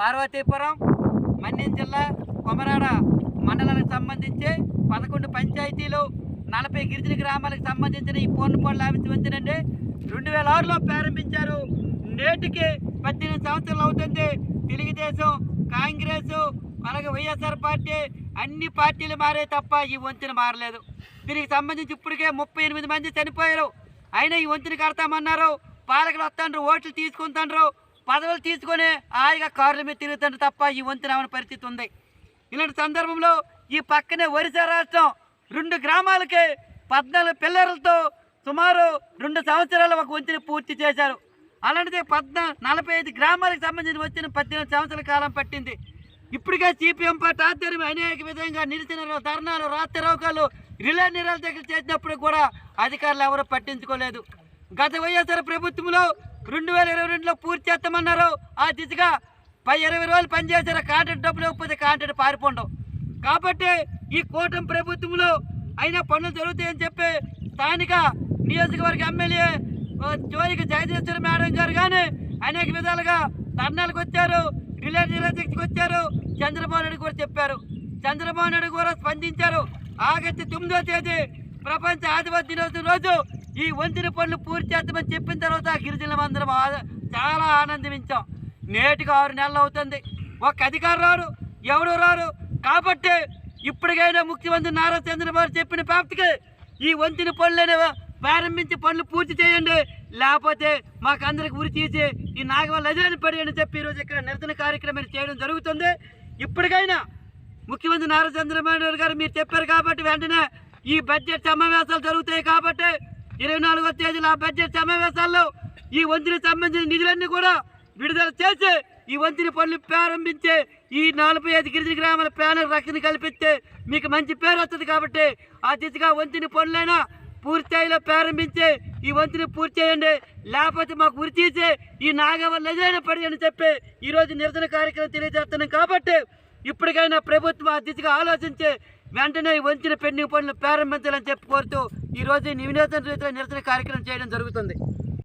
పార్వతీపురం మన్యం జిల్లా కొమరాడ మండలానికి సంబంధించి పదకొండు పంచాయతీలు నలభై గిరిజన గ్రామాలకు సంబంధించిన ఈ పోర్నపాడు ఆఫీస్ వంతెనండి రెండు వేల ఆరులో ప్రారంభించారు. నేటికి పద్దెనిమిది సంవత్సరాలు అవుతుంది. తెలుగుదేశం కాంగ్రెస్ అలాగే వైఎస్ఆర్ పార్టీ అన్ని పార్టీలు మారే తప్ప ఈ వంతెన మారలేదు. దీనికి సంబంధించి ఇప్పటికే ముప్పై ఎనిమిది మంది చనిపోయారు. అయినా ఈ వంతెన కడతామన్నారు. పాలకులు వస్తాండ్రు ఓట్లు తీసుకుంటాండ్రు. పదవులు తీసుకొని హాయిగా కార్ల మీద తిరుగుతుంటే తప్ప ఈ వంతెన రావని పరిస్థితి ఉంది. ఇలాంటి సందర్భంలో ఈ పక్కనే ఒరిస్సా రాష్ట్రం రెండు గ్రామాలకి పద్నాలుగు పిల్లలతో సుమారు రెండు సంవత్సరాలు ఒక వంతెన పూర్తి చేశారు. అలాంటిది పద్నా నలభై ఐదు గ్రామాలకు సంబంధించిన వచ్చిన పద్దెనిమిది సంవత్సరాల కాలం పట్టింది. ఇప్పటికే సిపిఎం పార్టీ ఆధ్వర్యం అనేక విధంగా నిరసనలు ధర్నాలు రాత్రి రోగాలు రిలే దగ్గర చేసినప్పుడు కూడా అధికారులు ఎవరు పట్టించుకోలేదు. గత వైఎస్ఆర్ ప్రభుత్వంలో రెండు వేల ఇరవై రెండులో పూర్తి చేస్తామన్నారు. ఆ దిశగా పై ఇరవై రోజులు పనిచేశారు. కాంట్రాక్ట్ డబ్బులు ఇవ్వకపోతే కాంట్రాక్ట్ పారిపోండం. కాబట్టి ఈ కూటమి ప్రభుత్వంలో అయినా పనులు జరుగుతాయని చెప్పి స్థానిక నియోజకవర్గ ఎమ్మెల్యే జోలికి జయదేశ్వర మేడం గారు కానీ అనేక విధాలుగా ధర్నాలకు వచ్చారు. రిలే నిరాశకు వచ్చారు. చంద్రబాబు నాయుడు కూడా చెప్పారు. చంద్రబాబు నాయుడు కూడా స్పందించారు. ఆగస్టు తొమ్మిదో తేదీ ప్రపంచ ఆదివాసీ దినోత్సవం రోజు ఈ వంతెన పనులు పూర్తి చేద్దామని చెప్పిన తర్వాత గిరిజన అందరం చాలా ఆనందించాం. నేటికి ఆరు నెలలు అవుతుంది. ఒక అధికారు రారు ఎవరు రారు కాబట్టి ఇప్పటికైనా ముఖ్యమంత్రి నారా చంద్రబాబు చెప్పిన ప్రాప్తికి ఈ వంతెన పనులైన ప్రారంభించి పనులు పూర్తి చేయండి. లేకపోతే మాకందరికి ఉరి తీసి ఈ నాగవల్ల అదే పడి అని చెప్పి ఈరోజు ఇక్కడ నిరసన కార్యక్రమం చేయడం జరుగుతుంది. ఇప్పటికైనా ముఖ్యమంత్రి నారా చంద్రబాబు నాయుడు గారు మీరు చెప్పారు కాబట్టి వెంటనే ఈ బడ్జెట్ సమావేశాలు జరుగుతాయి కాబట్టి ఇరవై నాలుగో తేదీలో ఆ బడ్జెట్ సమావేశాల్లో ఈ వంతుని సంబంధించిన నిధులన్నీ కూడా విడుదల చేసి ఈ వంతుని పనులు ప్రారంభించే ఈ నలభై ఐదు గిరిజన గ్రామాల ప్యానల్ రక్షణ కల్పిస్తే మీకు మంచి పేరు వస్తుంది కాబట్టి ఆ దిశగా వంతుని పనులైనా పూర్తి ప్రారంభించే ఈ వంతుని పూర్తి చేయండి. లేకపోతే మాకు ఉరి తీసే ఈ నాగవల్ల ఎదురైనా పడి అని చెప్పి ఈరోజు నిరసన కార్యక్రమం తెలియజేస్తున్నాం కాబట్టి ఇప్పటికైనా ప్రభుత్వం ఆ దిశగా ఆలోచించే వెంటనే వంచిన పెండింగ్ పనులు ప్రారంభించాలని చెప్పి కోరుతూ ఈరోజు ఈ నివేదన రీతిలో నిరసన కార్యక్రమం చేయడం జరుగుతుంది.